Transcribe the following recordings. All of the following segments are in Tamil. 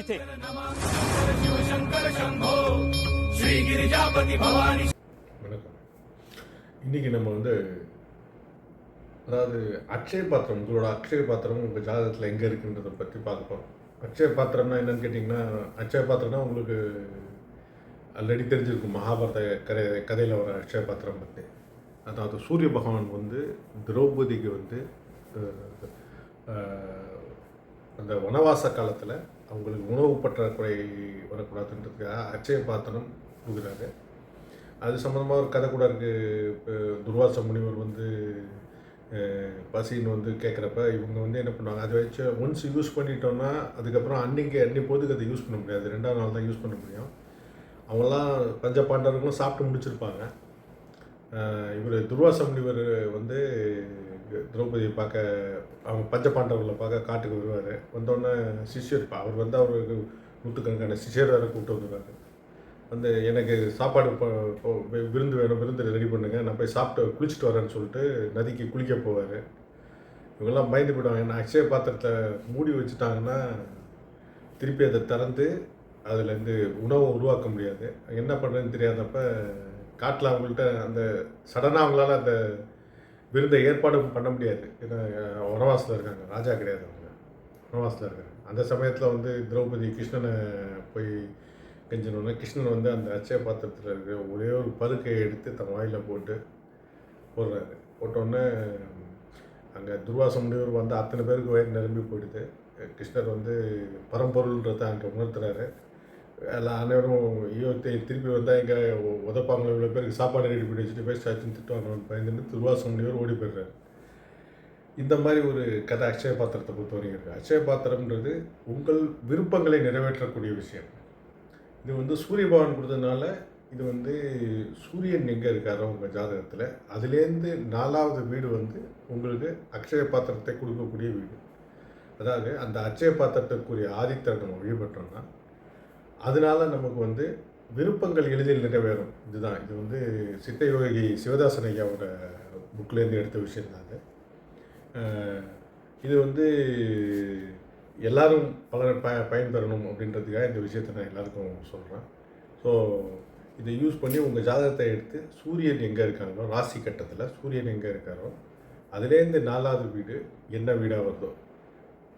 इथे। வணக்கம். நம்ம வந்து அதாவது அக்ஷய பாத்திரம் உங்களோட அக்ஷய பாத்திரம் உங்கள் ஜாதகத்தில் எங்கே இருக்குன்றதை பற்றி பார்க்க போகிறோம் அக்ஷய பாத்திரம்னா என்னன்னு கேட்டிங்கன்னா அக்ஷய பாத்திரம்னா உங்களுக்கு ஆல்ரெடி தெரிஞ்சிருக்கும். மகாபாரத கதை கதையில் வர அக்ஷய பாத்திரம் பற்றி அதாவது சூரிய பகவான் வந்து திரௌபதிக்கு வந்து அந்த வனவாச காலத்தில் அவங்களுக்கு உணவு பற்றாக்குறை வரக்கூடாதுன்றதுக்காக அச்சய பாத்திரம் கொடுக்குறாங்க. அது சம்மந்தமாக ஒரு கதை கூட இருக்குது துர்வாச முனிவர் வந்து பசின்னு வந்து கேட்குறப்ப இவங்க வந்து என்ன பண்ணுவாங்க? அதை வச்சு ஒன்ஸ் யூஸ் பண்ணிட்டோம்னா அதுக்கப்புறம் அன்னைக்கு அன்னி போதுக்கு அதை யூஸ் பண்ண முடியாது. ரெண்டாவது நாள் தான் யூஸ் பண்ண முடியும். அவங்களாம் பஞ்ச பாண்டவர்களும் சாப்பிட்டு முடிச்சிருப்பாங்க. இவர் துர்வாச முனிவர் வந்து திரௌபதியை பார்க்க அவங்க பஞ்சபாண்டவர்களை பார்க்க காட்டுக்கு வருவார். வந்தோடனே சிஷ்யர் அவர் வந்து அவருக்கு நூற்றுக்கணக்கான சிஷ்யர் வேறு கூப்பிட்டு வந்துடுவார் வந்து எனக்கு சாப்பாடு விருந்து வேணும் விருந்து ரெடி பண்ணுங்க. நான் போய் சாப்பிட்டு குளிச்சுட்டு வரேன்னு சொல்லிட்டு நதிக்கு குளிக்க போவார். இவங்கெல்லாம் பயந்து போயிடுவாங்க. நான் அக்ஷய பாத்திரத்தை மூடி வச்சுட்டாங்கன்னா திருப்பி அதை திறந்து அதுலேருந்து உணவை உருவாக்க முடியாது. என்ன பண்ணுறதுன்னு தெரியாதப்ப காட்டில் அவங்கள்ட்ட அந்த சடனாக அவங்களால அந்த விருந்தை ஏற்பாடு பண்ண முடியாது. ஏன்னா வனவாசத்தில் இருக்காங்க. ராஜா கிடையாது அவங்க. வனவாசத்தில் இருக்காங்க. அந்த சமயத்தில் வந்து திரௌபதி கிருஷ்ணனை போய் கெஞ்சணுன்னா கிருஷ்ணன் வந்து அந்த அச்சய பாத்திரத்தில் இருக்கிற ஒரே ஒரு பருக்கையை எடுத்து தன் வாயில் போட்டு போடுறாரு. போட்டோடனே அங்கே துர்வாச முனிவர் வந்து அத்தனை பேருக்கு வயிறு நிரம்பி போயிடுது. கிருஷ்ணர் வந்து பரம்பொருள்ன்றதை அங்கே உணர்த்துறாரு. எல்லாம் அனைவரும் ஐயோ திருப்பி வந்தால் எங்கே உதப்பாங்களோ இவ்வளோ பேருக்கு சாப்பாடு ரெடி பண்ணி வச்சுட்டு வேஸ்ட் ஆச்சுன்னு திட்டுவாங்கன்னு பயந்துட்டு துர்வாச முனிவர் ஓடி போயிடுறாரு. இந்த மாதிரி ஒரு கதை அக்ஷய பாத்திரத்தை பொறுத்தவரைக்கும் இருக்குது அக்ஷய பாத்திரம்ன்றது உங்கள் விருப்பங்களை நிறைவேற்றக்கூடிய விஷயம். இது வந்து சூரிய பகவான் கொடுத்ததுனால இது வந்து சூரியன் எங்கே இருக்காரோ உங்கள் ஜாதகத்தில் அதுலேருந்து நாலாவது வீடு வந்து உங்களுக்கு அக்ஷய பாத்திரத்தை கொடுக்கக்கூடிய வீடு. அதாவது அந்த அக்ஷய பாத்திரத்துக்குரிய ஆதித்தரை நம்ம வழிபட்டோம்னா அதனால நமக்கு வந்து விருப்பங்கள் எளிதில் நிறைவேறும். இதுதான். இது வந்து சித்தயோகி சிவதாசன் ஐயாவோட புக்லேருந்து எடுத்த விஷயம் தான் அது. இது வந்து எல்லாரும் பலர் ப பயன்பெறணும் அப்படின்றதுக்காக இந்த விஷயத்தை நான் எல்லாருக்கும் சொல்கிறேன் ஸோ இதை யூஸ் பண்ணி உங்கள் ஜாதகத்தை எடுத்து சூரியன் எங்கே இருக்காங்களோ ராசி கட்டத்தில் சூரியன் எங்கே இருக்காரோ அதுலேருந்து நாலாவது வீடு என்ன வீடாக வருதோ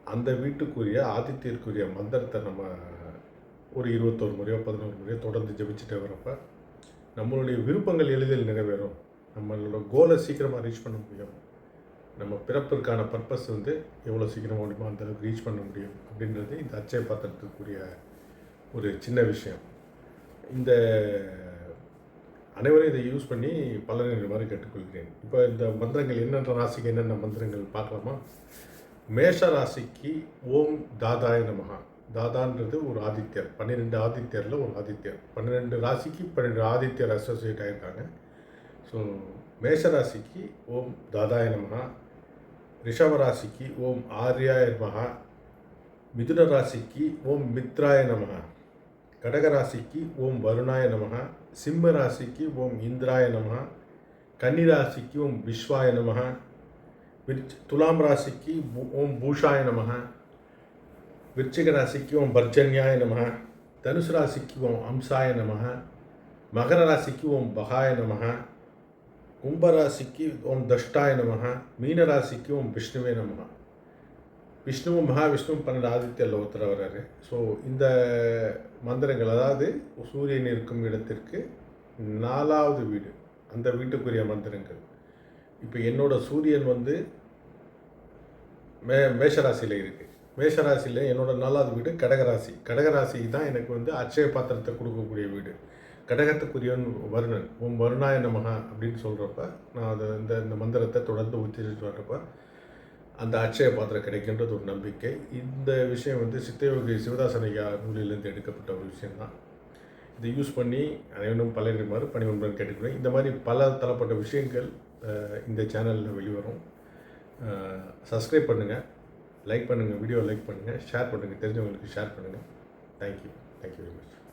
அந்த வீட்டுக்குரிய ஆதித்யருக்குரிய மந்திரத்தை நம்ம ஒரு இருபத்தோரு முறையோ பதினோரு முறையோ தொடர்ந்து ஜெபிச்சுட்டே வரப்ப நம்மளுடைய விருப்பங்கள் எளிதில் நிறைவேறும். நம்மளோட கோலை சீக்கிரமாக ரீச் பண்ண முடியும். நம்ம பிறப்பிற்கான பர்பஸ் வந்து எவ்வளோ சீக்கிரமாக முடியுமோ அந்த அளவுக்கு ரீச் பண்ண முடியும் அப்படின்றது இந்த அச்சய பாத்திரத்துக்குரிய ஒரு சின்ன விஷயம். இந்த அனைவரும் இதை யூஸ் பண்ணி பலனடைமாறு கேட்டுக்கொள்கிறேன். இப்போ இந்த மந்திரங்கள் என்னென்ன ராசிக்கு என்னென்ன மந்திரங்கள் பார்க்கலாமா? மேஷ ராசிக்கு ஓம் தாதாய நமகா தாதான்றது ஒரு ஆதித்யர் பன்னிரெண்டு ஆதித்யரில் ஒரு ஆதித்யர் பன்னிரெண்டு ராசிக்கு பன்னெண்டு ஆதித்யர் அசோசியேட் ஆகியிருக்காங்க ஸோ மேஷ ராசிக்கு ஓம் தாதாய நமகா ரிஷப ராசிக்கு ஓம் ஆர்யாய நமகா மிதுன ராசிக்கு ஓம் மித்ராய நமகா கடக ராசிக்கு ஓம் வருணாய நமகா சிம்ம ராசிக்கு ஓம் இந்திராய நமகா கன்னி ராசிக்கு ஓம் விஸ்வாய நமகா துலாம் ராசிக்கு ஓம் பூஷாய நமக விருச்சிக ராசிக்கும் பர்ஜன்யாய நமக தனுசு ராசிக்கு ஓம் அம்சாய நமக மகர ராசிக்கு ஓம் பகாய நமக கும்பராசிக்கு ஓம் தஷ்டாய நமக மீன ராசிக்கு ஓம் விஷ்ணுவே நமக. விஷ்ணுவும் மகாவிஷ்ணுவும் பன்னெண்டு ஆதித்ய ஒருத்தர் வர்றாரு. ஸோ இந்த மந்திரங்கள் அதாவது சூரியன் இருக்கும் இடத்திற்கு நாலாவது வீடு அந்த வீட்டுக்குரிய மந்திரங்கள். இப்போ என்னோட சூரியன் வந்து மே மேஷராசியில் இருக்குது மேஷராசியில் என்னோடய நாலாவது வீடு கடகராசி. கடகராசி தான் எனக்கு வந்து அச்சய பாத்திரத்தை கொடுக்கக்கூடிய வீடு. கடகத்துக்குரியவன் வருணன். உன் வருணாய நமகா அப்படின்னு சொல்கிறப்ப நான் அதை இந்த இந்த மந்திரத்தை தொடர்ந்து உச்சரித்து வர்றப்ப அந்த அச்சய பாத்திரம் கிடைக்கின்றது ஒரு நம்பிக்கை. இந்த விஷயம் வந்து சித்தயோகி சிவதாசனையா நூலிலிருந்து எடுக்கப்பட்ட ஒரு விஷயம்தான். இதை யூஸ் பண்ணி அனைவரும் பலரிடுமாறு பணிவன்பன் கேட்டுக்கிறேன். இந்த மாதிரி பல தரப்பட்ட விஷயங்கள் இந்த சேனலில் வெளிவரும். சப்ஸ்கிரைப் பண்ணுங்கள் லைக் பண்ணுங்கள் வீடியோ லைக் பண்ணுங்கள் ஷேர் பண்ணுங்கள் தெரிஞ்சவங்களுக்கு ஷேர் பண்ணுங்கள் தேங்க்யூ தேங்க்யூ வெரி மச்